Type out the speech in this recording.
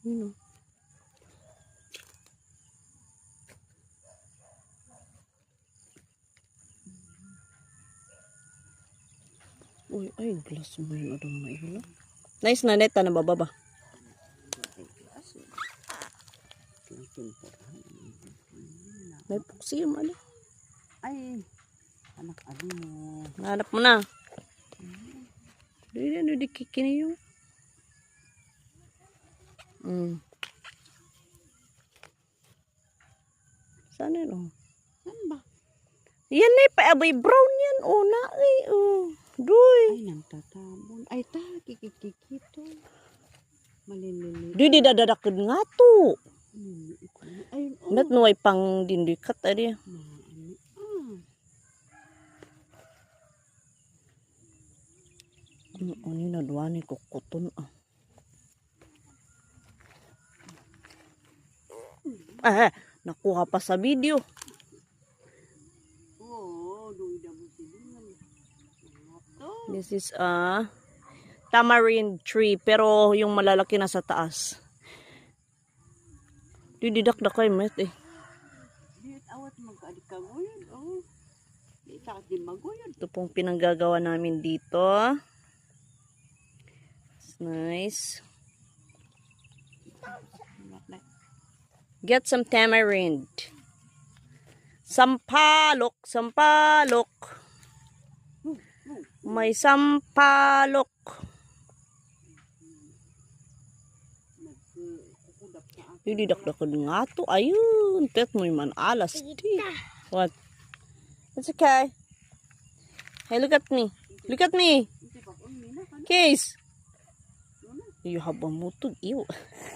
Yun o. Uy, ay, glass mo yun. Mga ilo. Nice na neta na bababa. May puksi yung ano. Ay, anak ano mo. Hanap mo na. Hindi na, hindi kikini yung. Mm. Sana yun, oh. Saan ba? Yan eh, paaboy brown yan, oh, na, ay, oh. Duy. Ay, nang tatabon. Ay, ta, kikikikito. Malilili. Duy, di dadadakid nga to. Ay, oh. Nat nuway pang dindikat, ari. Na, ano, ah. Ano, ano na duwani ko kuton, ah. Ah, nakuha pa sa video. Na. This is a tamarind tree, pero yung malalaki na sa taas. Dididakdak kay met eh. Oh. Ito pong pinanggagawa namin dito. It's nice. Get some tamarind. Sampalok, sampalok. May sampalok. Dididakdakan nga to. Ayun. Tet mo man alas. Di. What? It's okay. Hey, look at me. Look at me. Case. You have a mutog. Ew.